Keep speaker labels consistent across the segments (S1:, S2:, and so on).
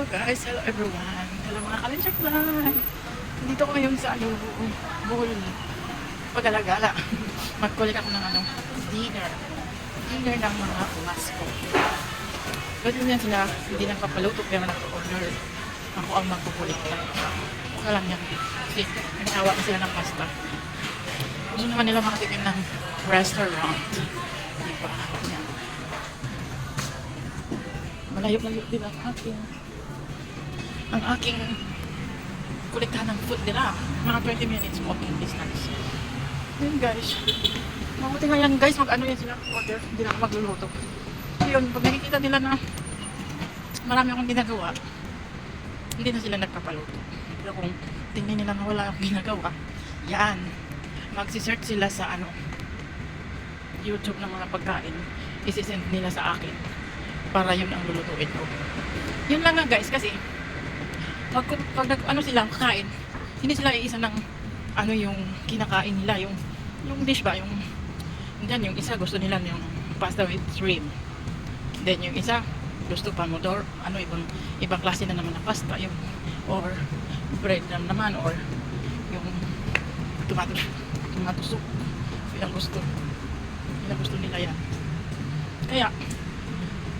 S1: Hello guys, hello everyone. Hello mga kalinchak vlog. Dito ko ngayon sa ano, Bohol. Pagalagala. Mag-collect ako ng ano, dinner. Dinner ng mga Pasko. Pwede yan sila, hindi nang papaluto pero nag-order. Ako ang magkukulit. Okay lang yan. Kasi nagsawa na sila ng pasta. Gusto naman nila makatikim ng restaurant. Diba? Yan. Malayo-layo din ang aking ang aking kolektahan ng food nila. Mga 20 minutes walking distance. Yun guys. Mabuti nga yan guys, mag-ano yan sila order. Hindi na magluluto. Yun, pag nakikita nila na marami akong ginagawa, hindi na sila nagpapaluto. Pero kung tingnan nila na wala akong ginagawa, yan. Magsisearch sila sa ano, YouTube ng mga pagkain. Isisend nila sa akin para yun ang lulutuin ko. Yun lang nga guys kasi pag, pag nag, ano sila kakain, hindi sila iisa ng ano yung kinakain nila, yung yung dish ba, yung yan, yung isa gusto nila yung pasta with shrimp. Then yung isa gusto pomodoro, ano ibang ibang klase na naman na pasta, yung or bread na naman or yung tomato tomato soup. Yan gusto. Yan gusto nila yan. Kaya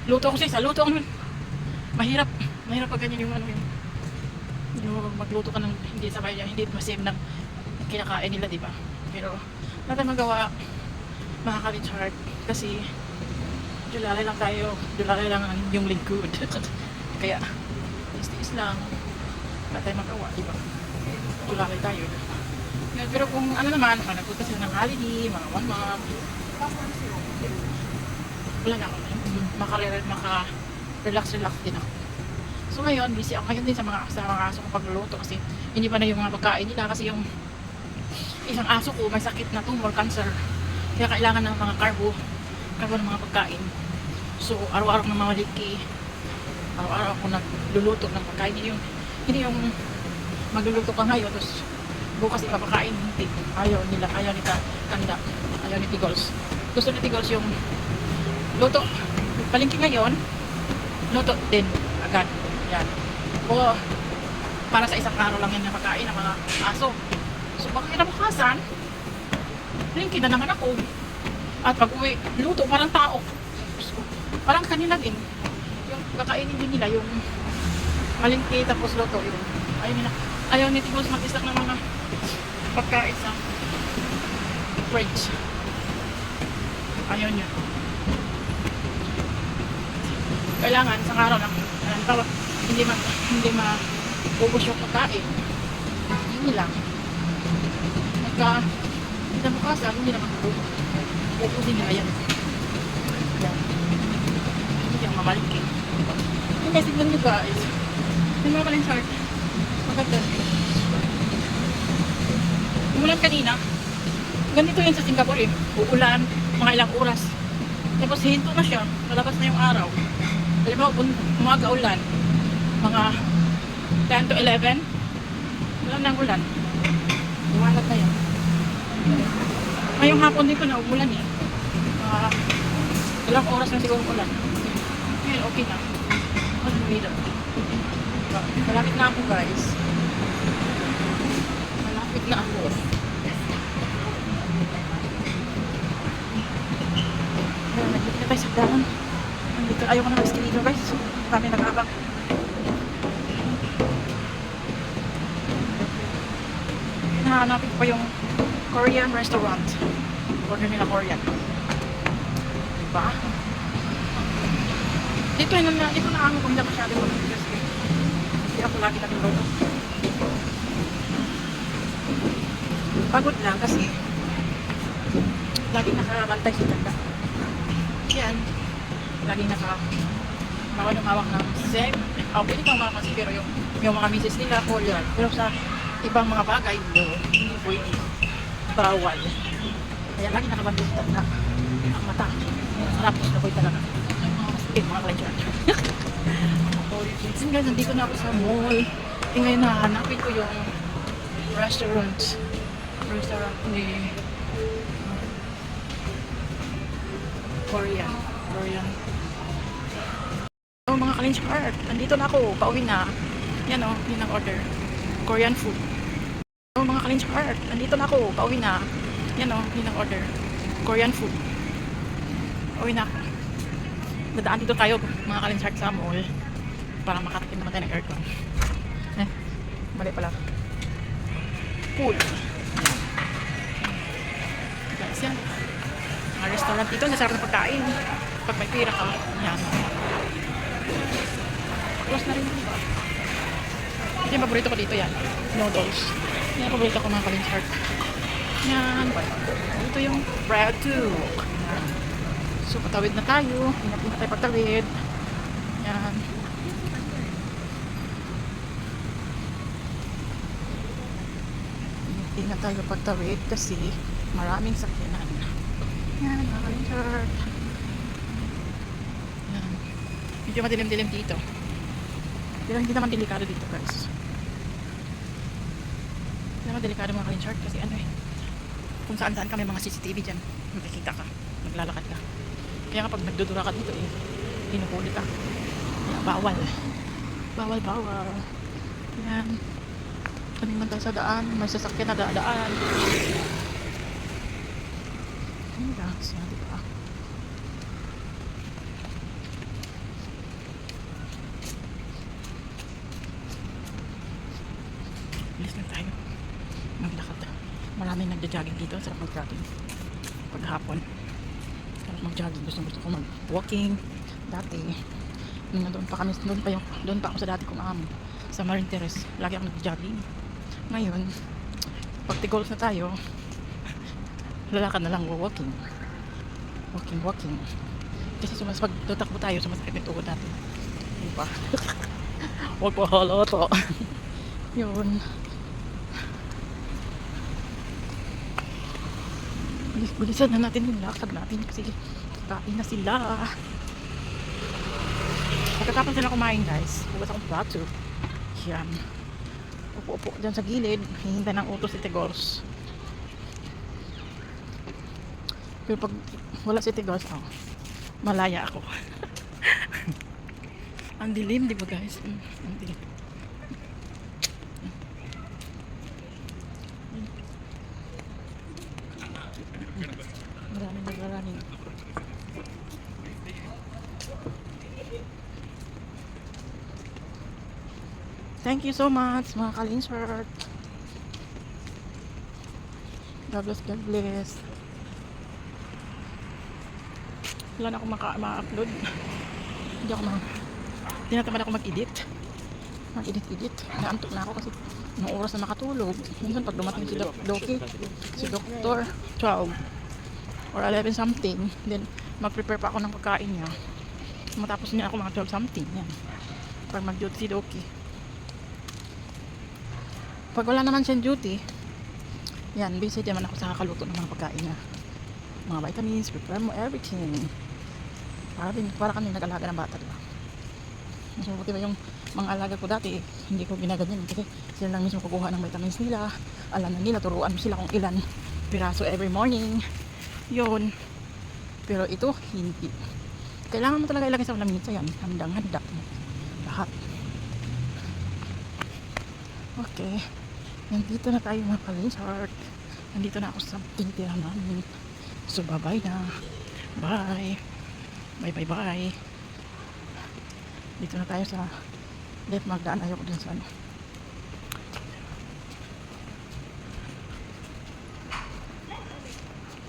S1: luto ko siya, luto ko nun. Mahirap, mahirap pag ganyan yung ano yung yung magluto ka ng hindi sabay niya, hindi masave ng kinakain nila, di ba? Pero, wala tayong magawa, makaka-recharge, kasi dulalay lang tayo, dulalay lang ang yung lingkod. Kaya, tiis-tiis lang, wala tayong magawa, di ba? Dulalay tayo. Yun, pero kung ano naman, kung nagpunta sila ng holiday, mga one month, wala na ako, maka-relax, maka-relax-relax din ako. So ngayon, busy ako ngayon din sa mga sa mga aso ko pagluluto kasi hindi pa na yung mga pagkain nila kasi yung isang aso ko may sakit na tumor, cancer. Kaya kailangan ng mga carbo, carbo ng mga pagkain. So araw-araw na mamaliki. Araw-araw ako nagluluto ng pagkain. Hindi yung, hindi yung magluluto ka ngayon tapos bukas ipapakain. Hindi. Ayaw nila, ayaw ni Kanda, ayaw ni Tigols. Gusto ni Tigols yung luto. Palingki ngayon, luto din agad. Yan. O, para sa isang araw lang yan na pagkain ng mga aso. So, baka kinabukasan, lingki na naman ako. At pag uwi, luto, parang tao. Ko, Parang kanila din. Yung kakainin din nila, yung malingki tapos luto. Yung, ayaw nila. Ayaw ni Tigos mag-istak ng mga pagkain sa fridge. Ayaw niya. Kailangan sa araw lang. Halimbawa, hindi ma hindi ma ubos yung pagkain. Yun lang. Nagka hindi na bukasan, hindi naman ubos. Ubusin nila yan. Yan. Hindi ang mamaliki. Yung guys, tignan nyo guys. Yung mga paling chart. Maganda. Umulan kanina. Ganito yan sa Singapore eh. Uulan, mga ilang oras. Tapos hinto na siya. Malabas na yung araw. Halimbawa, umaga ulan, mga 10 to 11, wala nang ulan. Umalat na yan. Ngayong hapon din ko na umulan eh. Mga ilang oras na siguro ulan. Ngayon, okay na. Mas umila. Malapit na ako guys. Malapit na ako. Nandito na tayo sa daan. Nandito, ayaw ko na mag-escalator guys. Kami nag-abang. Hinahanapin ko pa yung Korean restaurant. Order nila Korean. Diba? Dito yun na, dito na ako kung hindi masyado ko kasi hindi ako lagi nagluluto. Pagod lang kasi lagi nakabantay si Tanda. Yan. Lagi naka bawal umawak ng same. Oh, pwede pang mga kasi pero yung, yung mga misis nila, Korean. Pero sa ibang mga bagay, no, hindi pwede. Bawal. Kaya lagi nakabantay si Tanda. Ang mata. Sarap na boy talaga. Eh, mga kalansyan. Minsan guys, nandito na ako sa mall. Eh ngayon nahanapin ko yung restaurant. Restaurant ni Korean. Korean. So mga Kalinch Heart, nandito na ako, pauwi na. Yan o, yun ang order. Korean food. Oh, mga Kalinch Heart, nandito na ako, pauwi na. Yan o, yun ang order. Korean food. Pauwi na ako. Dadaan dito tayo, mga Kalinch Heart, sa mall. Para makatikim naman tayo ng aircon. Eh, mali pala. Pool. Guys, yan. Mga restaurant dito, nasarap na pagkain. Pag may pira ka, yan. Close na rin iba. Ito yung paborito ko dito yan. Noodles. Yan yung paborito ko mga kalinchart. Yan. Ito yung bread too. So, patawid na tayo. Ingat-ingat tayo patawid. Yan. Ingat tayo pagtawid kasi maraming sakyanan. Yan, mga kalinchart. Yan. Medyo madilim-dilim dito. Pero hindi naman delikado dito guys. Hindi naman delikado mga kalinchart kasi ano eh. Kung saan saan kami mga CCTV dyan. Makikita ka. Naglalakad ka. Kaya kapag nagdudura ka dito eh. Hinuhuli ka. Kaya bawal. Bawal, bawal. Yan. Kami man tayo sa daan. May sasakyan na dadaan. Ano guys? Yan, di ba? Bilis na tayo. Maglakad. Maraming nagja-jogging dito. Sarap mag-jogging. Paghapon. Sarap mag-jogging. Gusto gusto ko mag-walking. Dati. Nung nandun pa kami, doon pa, yung, doon pa ako sa dati kong amo. Sa Marine Terrace. Lagi ako nag-jogging. Ngayon, pag tigols na tayo, lalakad na lang walking. Walking, walking. Kasi sumas pag tutakbo tayo, sumasakit yung tuhod natin. Yun pa. Huwag po haloto. Yun. Bilis-bilisan na natin yung lakad natin kasi kain na sila. Pagkatapos sila kumain guys, bukas akong plato. Yan. Upo-upo dyan sa gilid, hihintay ng utos si Tigors. Pero pag wala si Tigors, oh, malaya ako. ang dilim, di ba guys? Ang dilim. Maraming nagraraning. Thank you so much, mga kalinsert. God bless, God bless. Wala na akong maka- ma-upload. Hindi ako ma... Hindi na tamad ako mag-edit. Mag-edit-edit. Naantok na ako kasi nung oras na makatulog. Minsan pag dumating si Doc Doki, si Doctor, 12 or 11 something, then mag-prepare pa ako ng pagkain niya. Matapos niya ako mga 12 something. Yan. Pag mag-duty si Doki. Pag wala naman siyang duty, yan, busy naman ako sa kakaluto ng mga pagkain niya. Mga vitamins, prepare mo everything. Para din, para kami nag-alaga ng bata, diba? Mas mabuti ba yung mga alaga ko dati, hindi ko ginaganyan kasi sila lang mismo kukuha ng vitamins nila. Alam na nila, turuan sila kung ilan piraso every morning. Yun. Pero ito, hindi. Kailangan mo talaga ilagay sa lamisa yan. Handang-handa mo. Lahat. Okay. Nandito na tayo mga kalinsart. Nandito na ako sa tinitira namin. So, bye-bye na. Bye. Bye, bye, bye. Dito na tayo sa left magdaan. Ayoko dun sa ano.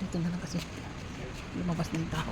S1: Dito na lang kasi lumabas na yung tao.